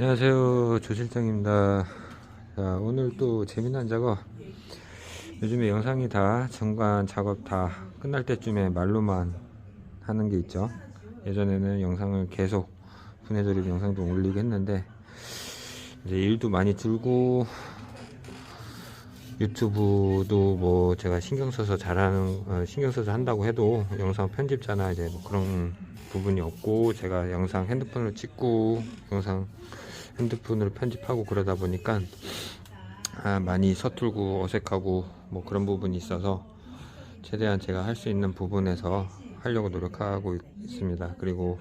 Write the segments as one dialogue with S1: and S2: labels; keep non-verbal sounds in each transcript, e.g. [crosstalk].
S1: 안녕하세요. 조실장입니다. 자 오늘 또 재미난 작업. 요즘에 영상이 다 중간 작업 다 끝날 때쯤에 말로만 하는 게 있죠. 예전에는 영상을 계속 분해조립 영상도 올리고 했는데 이제 일도 많이 줄고 유튜브도 뭐 제가 신경 써서 잘하는 어, 신경 써서 한다고 해도 영상 편집자나 이제 뭐 그런 부분이 없고 제가 영상 핸드폰으로 찍고 영상 핸드폰으로 편집하고 그러다 보니까 아, 많이 서툴고 어색하고 뭐 그런 부분이 있어서 최대한 제가 할 수 있는 부분에서 하려고 노력하고 있- 있습니다. 그리고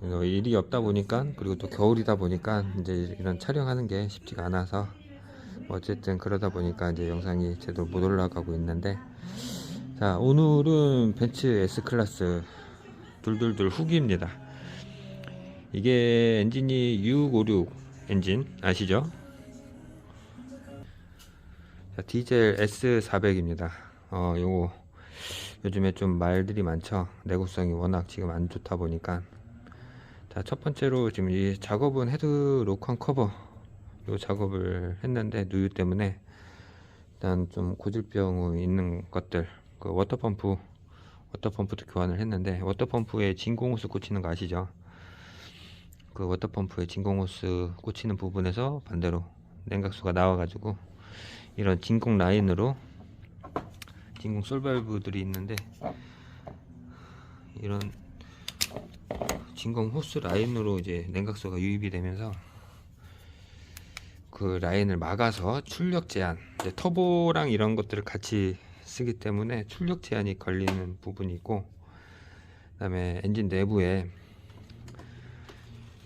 S1: 어, 일이 없다 보니까 그리고 또 겨울이다 보니까 이제 이런 촬영하는 게 쉽지가 않아서 어쨌든 그러다 보니까 이제 영상이 제대로 못 올라가고 있는데 자 오늘은 벤츠 S 클래스 둘둘둘 후기입니다. 이게 엔진이 656 엔진 아시죠? 자, 디젤 S400입니다. 어, 요거 요즘에 좀 말들이 많죠. 내구성이 워낙 지금 안 좋다 보니까 자, 첫 번째로 지금 이 작업은 헤드 로컨 커버 요 작업을 했는데 누유 때문에 일단 좀 고질병이 있는 것들 그 워터펌프 워터펌프도 교환을 했는데 워터펌프에 진공호스 꽂히는 거 아시죠? 그 워터펌프에 진공호스 꽂히는 부분에서 반대로 냉각수가 나와가지고 이런 진공 라인으로 진공 솔밸브들이 있는데 이런 진공 호스 라인으로 이제 냉각수가 유입이 되면서 그 라인을 막아서 출력 제한 터보랑 이런 것들을 같이 쓰기 때문에 출력 제한이 걸리는 부분이 있고 그 다음에 엔진 내부에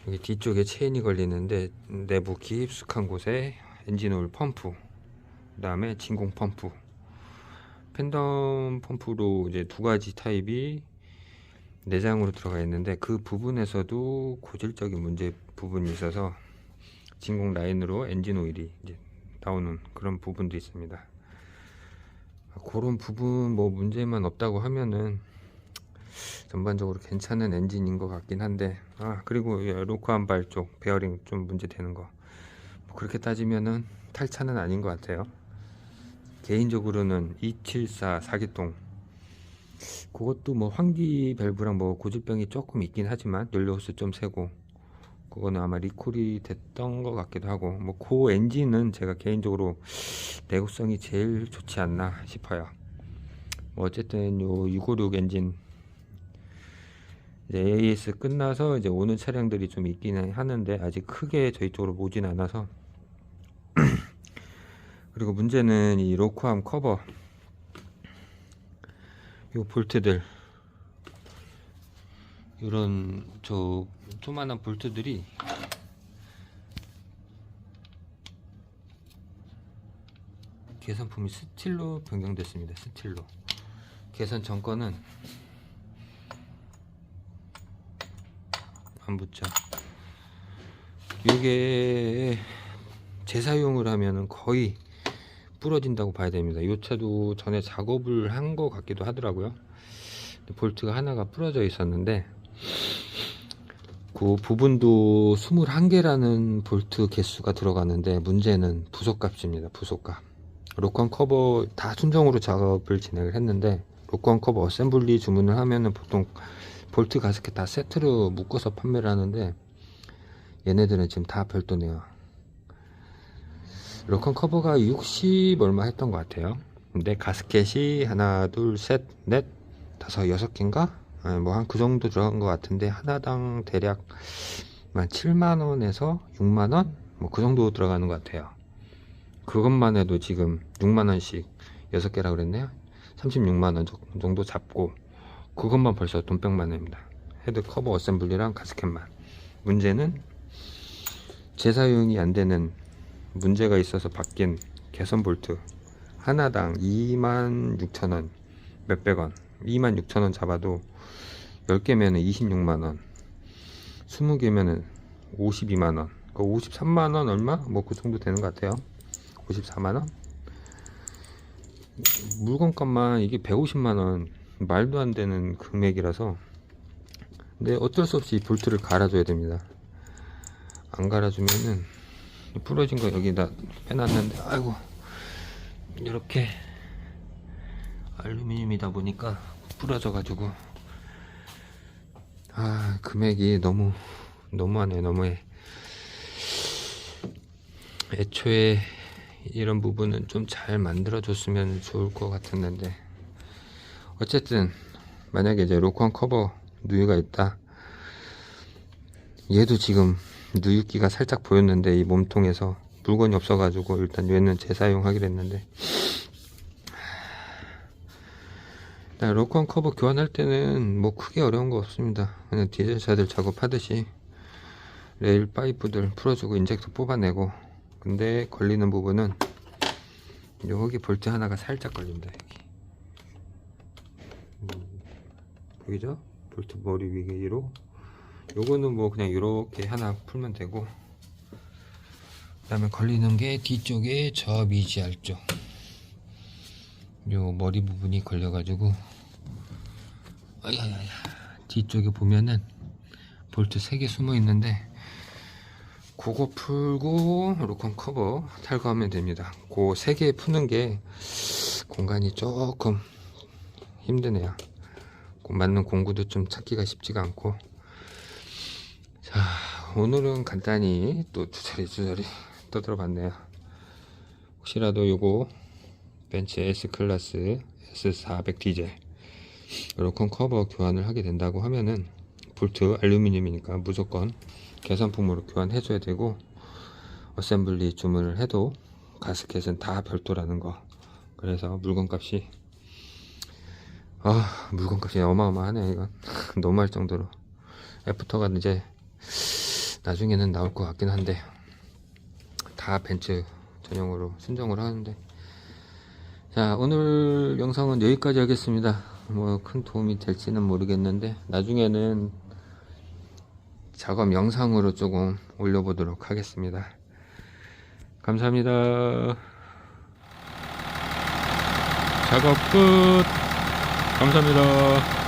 S1: 여기 뒤쪽에 체인이 걸리는데 내부 깊숙한 곳에 엔진 오일 펌프 그 다음에 진공 펌프 팬덤 펌프로 이제 두 가지 타입이 내장으로 들어가 있는데 그 부분에서도 고질적인 문제 부분이 있어서 진공 라인으로 엔진 오일이 이제 나오는 그런 부분도 있습니다. 그런 부분 뭐 문제만 없다고 하면은 전반적으로 괜찮은 엔진인 것 같긴 한데 아 그리고 이 로크 한 발 쪽 베어링 좀 문제 되는 거 뭐 그렇게 따지면은 탈차는 아닌 것 같아요. 개인적으로는 274 사기통 그것도 뭐 환기 밸브랑 뭐 고질병이 조금 있긴 하지만 연료 호스 좀 세고 그거는 아마 리콜이 됐던 것 같기도 하고 뭐그 엔진은 제가 개인적으로 내구성이 제일 좋지 않나 싶어요. 뭐 어쨌든 요 656 엔진 이제 AS 끝나서 이제 오는 차량들이 좀 있기는 하는데 아직 크게 저희 쪽으로 오진 않아서. [clears throat] 그리고 문제는 이 로크암 커버. 요 볼트들. 이런 저 조만한 볼트들이 개선품이 스틸로 변경됐습니다. 스틸로. 개선 전거는 안 붙죠. 이게 재사용을 하면은 거의 부러진다고 봐야 됩니다. 이 차도 전에 작업을 한 것 같기도 하더라고요. 볼트가 하나가 부러져 있었는데 그 부분도 21개라는 볼트 개수가 들어가는데 문제는 부속값입니다. 부속값. 로컨 커버 다 순정으로 작업을 진행을 했는데 로컨 커버 어셈블리 주문을 하면은 보통 볼트 가스켓 다 세트로 묶어서 판매를 하는데 얘네들은 지금 다 별도네요. 로컨 커버가 60 얼마 했던 것 같아요. 근데 가스켓이 하나, 둘, 셋, 넷, 다섯, 여섯 개인가? 뭐 한 그 정도 들어간 것 같은데 하나당 대략 한 7만 원에서 6만 원? 뭐 그 정도 들어가는 것 같아요. 그것만 해도 지금 6만 원씩 6개라 그랬네요. 36만 원 정도 잡고 그것만 벌써 돈 100만 원입니다. 헤드 커버 어셈블리랑 가스켓만. 문제는 재사용이 안 되는 문제가 있어서 바뀐 개선 볼트 하나당 26,000원 몇백 원 26,000원 잡아도 10개면 은 26만원 20개면 은 52만원 그 53만원 얼마? 뭐 그 정도 되는 것 같아요 54만원 물건값만 이게 150만원 말도 안 되는 금액이라서. 근데 어쩔 수 없이 볼트를 갈아줘야 됩니다. 안 갈아주면은 부러진 거 여기다 빼놨는데 아이고 이렇게 알루미늄이다 보니까 부러져 가지고. 아 금액이 너무 너무하네 너무해. 애초에 이런 부분은 좀 잘 만들어 줬으면 좋을 것 같았는데 어쨌든 만약에 이제 로컨 커버 누유가 있다. 얘도 지금 누유기가 살짝 보였는데 이 몸통에서 물건이 없어가지고 일단 얘는 재사용하기로 했는데. 일단 로컨 커버 교환할 때는 뭐 크게 어려운 거 없습니다. 그냥 디젤차들 작업하듯이 레일 파이프들 풀어주고 인젝터 뽑아내고. 근데 걸리는 부분은 여기 볼트 하나가 살짝 걸립니다 여기 음, 보이죠? 볼트 머리 위로. 요거는 뭐 그냥 이렇게 하나 풀면 되고. 그 다음에 걸리는 게 뒤쪽에 저 미지알 쪽요 머리 부분이 걸려 가지고. 아야야야. 뒤쪽에 보면은 볼트 3개 숨어 있는데 그거 풀고 로컨 커버 탈거하면 됩니다. 그 3개 푸는 게 공간이 조금 힘드네요. 그 맞는 공구도 좀 찾기가 쉽지가 않고. 자 오늘은 간단히 또 주저리 주저리 떠들어 봤네요. 혹시라도 요거 벤츠 S클래스 S400 디젤 로컨 커버 교환을 하게 된다고 하면은 볼트 알루미늄이니까 무조건 계산품으로 교환해 줘야 되고 어셈블리 주문을 해도 가스켓은 다 별도라는 거. 그래서 물건값이 아 물건값이 어마어마하네 이건. [laughs] 너무할 정도로. 애프터가 이제 나중에는 나올 것 같긴 한데 다 벤츠 전용으로 순정을 하는데. 자 오늘 영상은 여기까지 하겠습니다. 뭐 큰 도움이 될지는 모르겠는데 나중에는 작업 영상으로 조금 올려보도록 하겠습니다. 감사합니다. 작업 끝 감사합니다